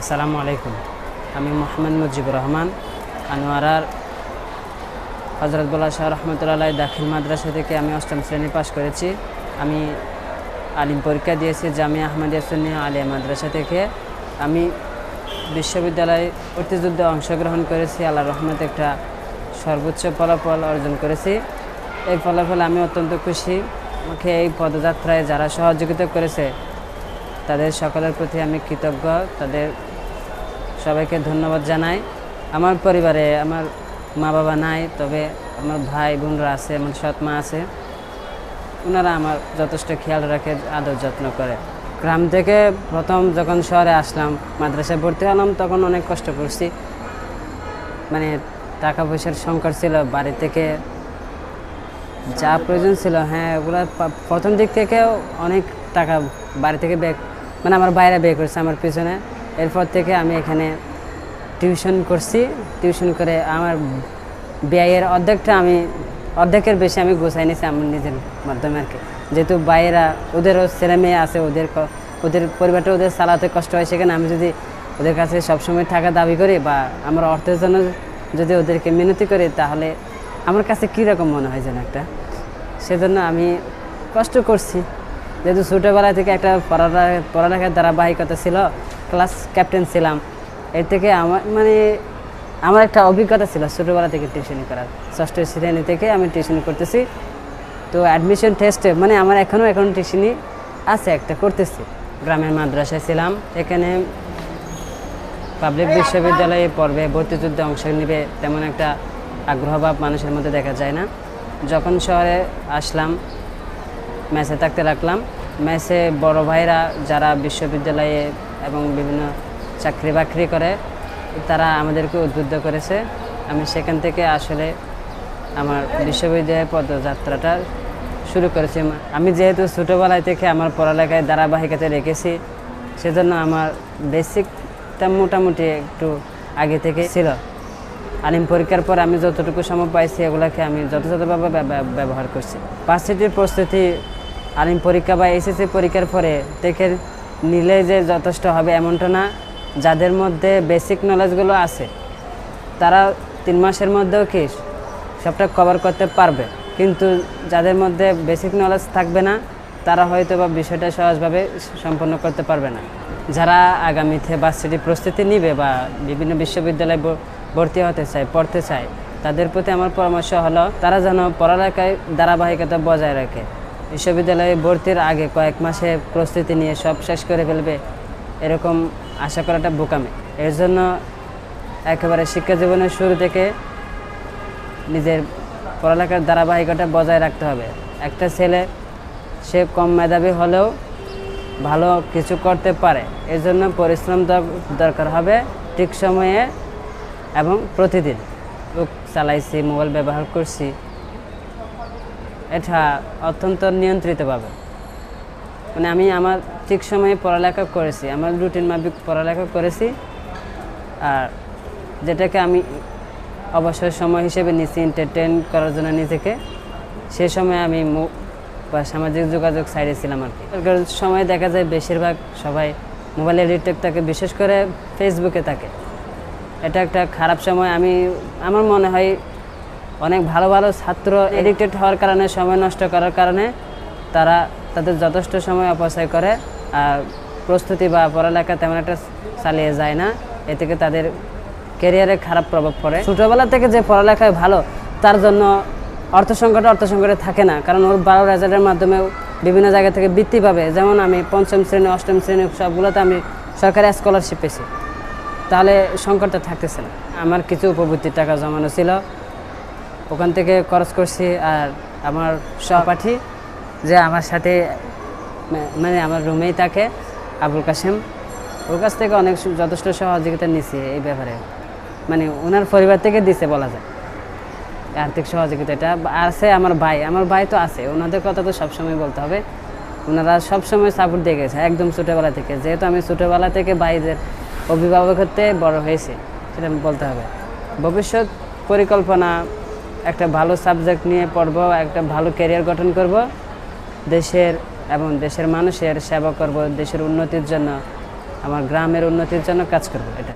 আসসালামু আলাইকুম। আমি মোহাম্মদ মুজিবুর রহমান, আনোয়ারার হজরতবুল্লাহ শাহ রহমতুল্লাহ দাখিল মাদ্রাসা থেকে আমি অষ্টম শ্রেণি পাশ করেছি। আমি আলিম পরীক্ষা দিয়েছি জামিয়া আহমদিয়া সুন্নিয়া আলিয়া মাদ্রাসা থেকে। আমি বিশ্ববিদ্যালয়ে ভর্তিযুদ্ধে অংশগ্রহণ করেছি আল্লাহ রহমত একটা সর্বোচ্চ ফলাফল অর্জন করেছি। এই ফলাফল আমি অত্যন্ত খুশি। আমাকে এই পদযাত্রায় যারা সহযোগিতা করেছে তাদের সকলের প্রতি আমি কৃতজ্ঞ। তাদের সবাইকে ধন্যবাদ জানাই। আমার পরিবারে আমার মা বাবা নাই, তবে আমার ভাই বোনরা আছে, আমার সৎ মা আছে। ওনারা আমার যথেষ্ট খেয়াল রাখে, আদর যত্ন করে। গ্রাম থেকে প্রথম যখন শহরে আসলাম, মাদ্রাসায় ভর্তি হলাম, তখন অনেক কষ্ট করছি। মানে টাকা পয়সার সংকট ছিল, বাড়ি থেকে যা প্রয়োজন ছিল হ্যাঁ ওগুলো প্রথম দিক থেকেও অনেক টাকা বাড়ি থেকে ব্যাগ মানে আমার বাইরে বিয়ে করছে আমার পিছনে। এরপর থেকে আমি এখানে টিউশন করছি। টিউশন করে আমার ব্যয়ের অর্ধেকটা আমি, অর্ধেকের বেশি আমি গোছাই নিয়েছি আমার নিজের মাধ্যমে আর কি। যেহেতু বাইরা ওদেরও ছেলে মেয়ে আছে, ওদের ওদের পরিবারটা ওদের চালাতে কষ্ট হয়, সেখানে আমি যদি ওদের কাছে সবসময় টাকা দাবি করি বা আমার অর্থের জন্য যদি ওদেরকে মিনতি করি, তাহলে আমার কাছে কীরকম মনে হয় যেন একটা? সেজন্য আমি কষ্ট করছি। যেহেতু ছোটোবেলা থেকে একটা পড়ালেখা পড়ালেখার ধারাবাহিকতা ছিল ক্লাস ক্যাপ্টেন ছিলাম। এর থেকে আমার মানে আমার একটা অভিজ্ঞতা ছিল ছোটোবেলা থেকে টিউশনি করার। ষষ্ঠ শ্রেণি থেকে আমি টিউশনি করতেছি। তো অ্যাডমিশন টেস্টে মানে আমার এখনও এখন টিউশনি আছে একটা করতেছি। গ্রামের মাদ্রাসায় ছিলাম, এখানে পাবলিক বিশ্ববিদ্যালয়ে পড়বে, ভর্তিযুদ্ধে অংশ নেবে, তেমন একটা আগ্রহভাব মানুষের মধ্যে দেখা যায় না। যখন শহরে আসলাম মেসে থাকতে রাখলাম। মেসে বড় ভাইরা যারা বিশ্ববিদ্যালয়ে এবং বিভিন্ন চাকরি বাকরি করে, তারা আমাদেরকে উদ্বুদ্ধ করেছে। আমি সেখান থেকে আসলে আমার বিশ্ববিদ্যালয়ের পদযাত্রাটা শুরু করেছি। আমি যেহেতু ছোটোবেলায় থেকে আমার পড়ালেখায় ধারাবাহিকতা রেখেছি, সেজন্য আমার বেসিকটা মোটামুটি একটু আগে থেকে ছিল। আলিম পরীক্ষার পর আমি যতটুকু সময় পাইছি, এগুলোকে আমি যথাযথভাবে ব্যব- ব্যব- ব্যবহার করছি। ভার্সিটির প্রস্তুতি আলিম পরীক্ষা বা এসএসসি পরীক্ষার পরে দেখে নিলে যে যথেষ্ট হবে এমনটা না। যাদের মধ্যে বেসিক নলেজগুলো আছে, তারা তিন মাসের মধ্যেও কি সবটা কভার করতে পারবে। কিন্তু যাদের মধ্যে বেসিক নলেজ থাকবে না, তারা হয়তো বা বিষয়টা সহজভাবে সম্পন্ন করতে পারবে না। যারা আগামীতে ভার্সিটি প্রস্তুতি নিবে বা বিভিন্ন বিশ্ববিদ্যালয়ে ভর্তি হতে চায়, পড়তে চায়, তাদের প্রতি আমার পরামর্শ হলো, তারা যেন পড়ালেখায় ধারাবাহিকতা বজায় রাখে। বিশ্ববিদ্যালয়ে ভর্তির আগে কয়েক মাসে প্রস্তুতি নিয়ে সব শেষ করে ফেলবে, এরকম আশা করাটা বোকামি। এর জন্য একেবারে শিক্ষা জীবনের শুরু থেকে নিজের পড়ালেখার ধারাবাহিকতা বজায় রাখতে হবে। একটা ছেলে, সে কম মেধাবী হলেও ভালো কিছু করতে পারে। এর জন্য পরিশ্রম দরকার হবে ঠিক সময়ে এবং প্রতিদিন। চালাইছি, মোবাইল ব্যবহার করছি। এটা অত্যন্ত নিয়ন্ত্রিতভাবে। মানে আমি আমার ঠিক সময়ে পড়ালেখা করেছি, আমার রুটিন মাফিক পড়ালেখা করেছি, আর যেটাকে আমি অবসর সময় হিসেবে নিচ্ছি এন্টারটেন করার জন্য নিজেকে, সে সময় আমি মো- বা সামাজিক যোগাযোগ সাইডে ছিলাম আর কি। সময় দেখা যায় বেশিরভাগ সবাই মোবাইলে এডিক্টেড থাকে, বিশেষ করে ফেসবুকে থাকে। এটা একটা খারাপ সময়, আমি, আমার মনে হয় অনেক ভালো ভালো ছাত্র এডিক্টেড হওয়ার কারণে, সময় নষ্ট করার কারণে তারা তাদের যথেষ্ট সময় অপচয় করে আর প্রস্তুতি বা পড়ালেখা তেমন একটা চালিয়ে যায় না। এ থেকে তাদের ক্যারিয়ারে খারাপ প্রভাব পড়ে। ছোটোবেলা থেকে যে পড়ালেখায় ভালো, তার জন্য অর্থ সংকট অর্থ সংকটে থাকে না। কারণ ওর ভালো রেজাল্টের মাধ্যমে বিভিন্ন জায়গা থেকে বৃত্তি পাবে। যেমন আমি পঞ্চম শ্রেণি, অষ্টম শ্রেণি সবগুলোতে আমি সরকারি স্কলারশিপ পেয়েছি। তাহলে সংকটটা থাকতেছে না। আমার কিছু উপবৃত্তির টাকা জমানো ছিল। ওখান থেকে খরচ করছি আর আমার সহপাঠী যে আমার সাথে মানে আমার রুমেই থাকে, আবুল কাসেম ওর কাছ থেকে অনেক যথেষ্ট সহযোগিতা নিছি এই ব্যাপারে। মানে ওনার পরিবার থেকে দিছে বলা যায়। আর্থিক সহযোগিতা এটা। আছে আমার ভাই। আমার ভাই তো আছে। ওনাদের কথা তো সবসময় বলতে হবে। ওনারা সবসময় সাপোর্ট দিয়ে গেছে, একদম ছোটোবেলা থেকে। যেহেতু আমি ছোটোবেলা থেকে ভাইদের অভিভাবকত্বে বড় হয়েছে, সেটা বলতে হবে। ভবিষ্যৎ পরিকল্পনা একটা ভালো সাবজেক্ট নিয়ে পড়ব, একটা ভালো ক্যারিয়ার গঠন করব। দেশের এবং দেশের মানুষের সেবা করব, দেশের উন্নতির জন্য, আমার গ্রামের উন্নতির জন্য কাজ করব এটা